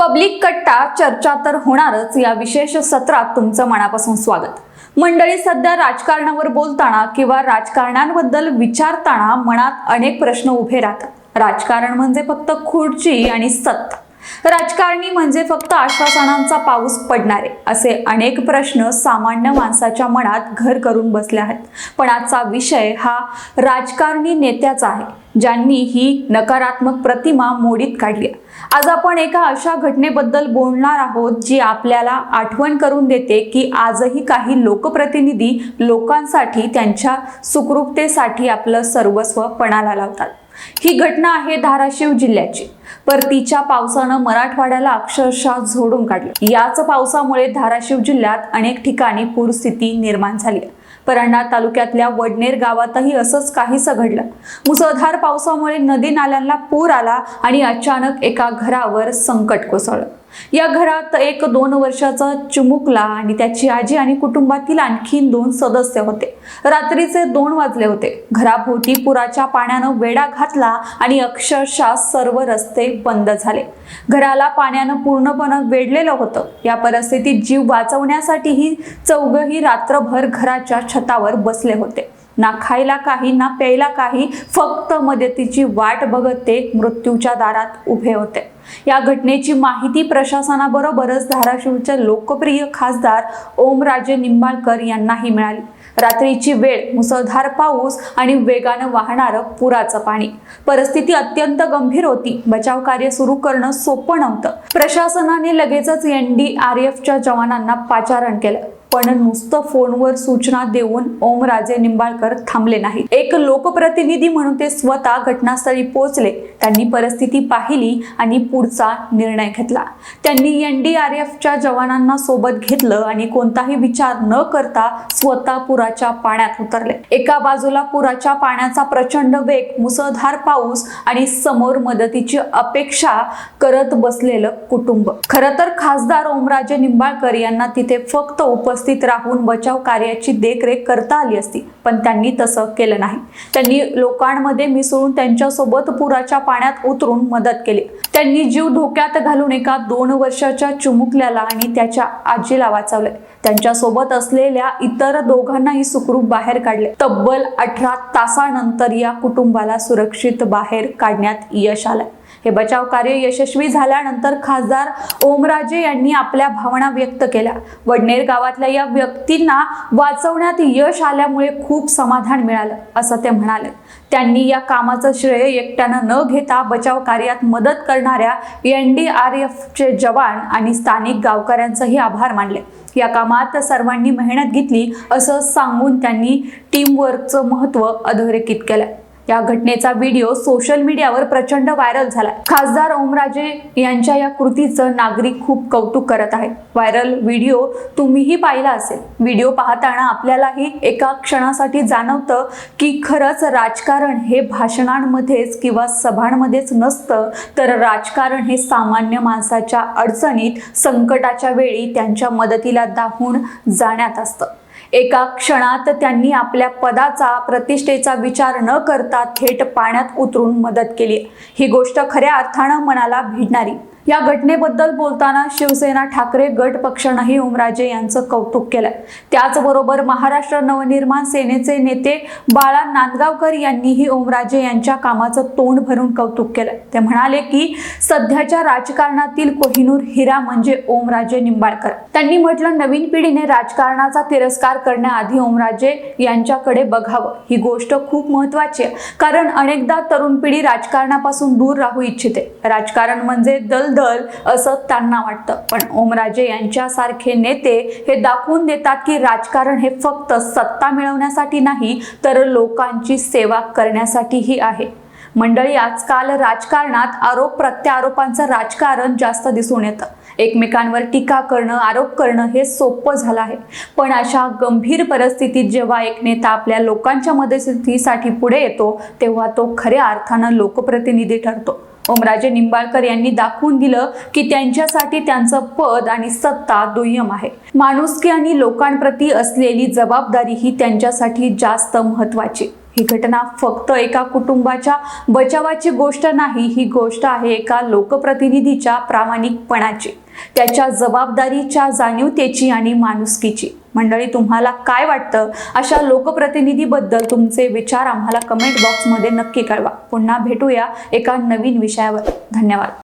Public कट्टा चर्चा तर होणारच. या विशेष सत्रात तुमचं मनापासून स्वागत. मंडळी सध्या राजकारणावर बोलताना किंवा राजकारणांबद्दल विचारताना मनात अनेक प्रश्न उभे राहतात. राजकारण म्हणजे फक्त खुर्ची आणि सत्ता. राजकारणी म्हणजे फक्त आश्वासनांचा पाऊस पडणारे असे अनेक प्रश्न सामान्य माणसाच्या मनात घर करून बसले आहेत. पण आजचा विषय हा राजकारणी नेत्याचा आहे. ज्यांनी ही नकारात्मक प्रतिमा मोडीत काढली आहे. आज आपण एका अशा घटनेबद्दल बोलणार आहोत जी आपल्याला आठवण करून देते की आजही काही लोकप्रतिनिधी लोकांसाठी त्यांच्या सुखरूपतेसाठी आपलं सर्वस्व पणाला लावतात ही घटना आहे धाराशिव जिल्ह्याची. परतीच्या पावसानं मराठवाड्याला अक्षरशः झोडून काढलं. याच पावसामुळे धाराशिव जिल्ह्यात अनेक ठिकाणी पूरस्थिती निर्माण झाली. परंडा तालुक्यातल्या वडनेर गावातही असंच काहीसं घडलं. मुसळधार पावसामुळे नदी नाल्यांना पूर आला आणि अचानक एका घरावर संकट कोसळलं. या घरात एक दोन वर्षाचा चुमुकला आणि त्याची आजी आणि कुटुंबातील आणखीन दोन सदस्य होते. रात्रीचे दोन वाजले होते. घराभोवती पुराच्या पाण्यानं वेढा घातला आणि अक्षरशः सर्व रस्ते बंद झाले. घराला पाण्यानं पूर्णपणे वेढलेलं होतं. या परिस्थितीत जीव वाचवण्यासाठीही चौघही रात्रभर घराच्या छतावर बसले होते. ना खायला काही ना प्यायला काही फक्त मदतीची वाट बघत ते मृत्यूच्या दारात उभे होते. या घटनेची माहिती प्रशासनाबरोबरच धाराशिवचे लोकप्रिय खासदार ओमराजे निंबाळकर यांनाही मिळाली. रात्रीची वेळ मुसळधार पाऊस आणि वेगानं वाहणारं पुराचं पाणी. परिस्थिती अत्यंत गंभीर होती. बचाव कार्य सुरू करणं सोपं नव्हतं. प्रशासनाने लगेचच एन डी आर एफच्या जवानांना पाचारण केलं. पण नुसतं फोनवर सूचना देऊन ओमराजे निंबाळकर थांबले नाही एक लोकप्रतिनिधी म्हणून ते स्वतः घटनास्थळी पोहोचले. त्यांनी परिस्थिती पाहिली आणि पुढचा निर्णय घेतला. त्यांनी एन डी आर जवानांना सोबत घेतलं आणि कोणताही विचार न करता स्वतः पुराच्या पाण्यात उतरले. एका बाजूला पुराच्या पाण्याचा प्रचंड वेग मुसळधार पाऊस आणि समोर मदतीची अपेक्षा करत बसलेलं कुटुंब. खर तर खासदार ओमराजे निंबाळकर यांना तिथे फक्त उपस्थित राहून बचाव कार्याची देखरेख करता आली असती पण त्यांनी तसं केलं नाही. त्यांनी लोकांमध्ये मिसळून त्यांच्यासोबत पुराच्या पाण्यात उतरून मदत केली. त्यांनी जीव धोक्यात घालून एका दोन वर्षाच्या चिमुकल्याला आणि त्याच्या आजीला वाचवले. त्यांच्यासोबत असलेल्या इतर दोघांनाही सुखरूप बाहेर काढले. तब्बल अठरा तासानंतर या कुटुंबाला सुरक्षित बाहेर काढण्यात यश आलंय हे बचाव कार्य यशस्वी झाल्यानंतर खासदार ओमराजे यांनी आपल्या भावना व्यक्त केल्या. वडनेर गावातल्या या व्यक्तींना वाचवण्यात यश आल्यामुळे खूप समाधान मिळालं असं ते म्हणाले. त्यांनी या कामाचं श्रेय एकट्यानं न घेता बचाव कार्यात मदत करणाऱ्या एन डी आर एफचे जवान आणि स्थानिक गावकऱ्यांचंही आभार मानले. या कामात सर्वांनी मेहनत घेतली असं सांगून त्यांनी टीमवर्कचं महत्त्व अधोरेखित केलं. या घटनेचा व्हिडिओ सोशल मीडियावर प्रचंड व्हायरल झाला खासदार ओमराजे यांच्या या कृतीचं नागरिक खूप कौतुक करत आहेत. व्हायरल व्हिडिओ तुम्हीही पाहिला असेल. व्हिडिओ पाहताना आपल्यालाही एका क्षणासाठी जाणवतं की खरंच राजकारण हे भाषणांमध्येच किंवा सभांमध्येच नसतं तर राजकारण हे सामान्य माणसाच्या अडचणीत संकटाच्या वेळी त्यांच्या मदतीला धावून जाण्यात असतं. एका क्षणात त्यांनी आपल्या पदाचा प्रतिष्ठेचा विचार न करता थेट पाण्यात उतरून मदत केली. ही गोष्ट खऱ्या अर्थानं मनाला भिडणारी. या घटनेबद्दल बोलताना शिवसेना ठाकरे गट पक्षानंही ओमराजे यांचं कौतुक केलंय. त्याचबरोबर महाराष्ट्र नवनिर्माण सेनेचे नेते बाळा नांदगावकर यांनीही ओमराजे यांच्या कामाचं तोंड भरून कौतुक केलं ते म्हणाले की सध्याच्या राजकारणातील कोहिनूर हिरा म्हणजे ओमराजे निंबाळकर. त्यांनी म्हटलं नवीन पिढीने राजकारणाचा तिरस्कार करण्याआधी ओमराजे यांच्याकडे बघावं. ही गोष्ट खूप महत्वाची आहे. कारण अनेकदा तरुण पिढी राजकारणापासून दूर राहू इच्छिते. राजकारण म्हणजे दलदल असं त्यांना वाटतं. पण ओमराजे यांच्यासारखे नेते हे दाखवून देतात की राजकारण हे फक्त सत्ता मिळवण्यासाठी नाही तर लोकांची सेवा करण्यासाठीही आहे. मंडळी आजकाल राजकारणात आरोप प्रत्यारोपांचं राजकारण जास्त दिसून येतं. एकमेकांवर टीका करणं आरोप करणं हे सोपं झालं आहे. पण अशा गंभीर परिस्थितीत जेव्हा एक नेता आपल्या लोकांच्या मदतीसाठी पुढे येतो तेव्हा तो खऱ्या अर्थानं लोकप्रतिनिधी ठरतो. ओमराजे निंबाळकर यांनी दाखवून दिलं की त्यांच्यासाठी त्यांचं पद आणि सत्ता दुय्यम आहे. माणुसकी आणि लोकांप्रती असलेली जबाबदारी ही त्यांच्यासाठी जास्त महत्वाची ही घटना फक्त एका कुटुंबाच्या बचावाची गोष्ट नाही ही गोष्ट आहे एका लोकप्रतिनिधीच्या प्रामाणिकपणाची. त्याच्या जबाबदारीच्या जाणीवतेची आणि माणुसकीची. मंडळी तुम्हाला काय वाटतं? अशा लोकप्रतिनिधीबद्दल तुमचे विचार आम्हाला कमेंट बॉक्समध्ये नक्की कळवा. पुन्हा भेटूया एका नवीन विषयावर. धन्यवाद.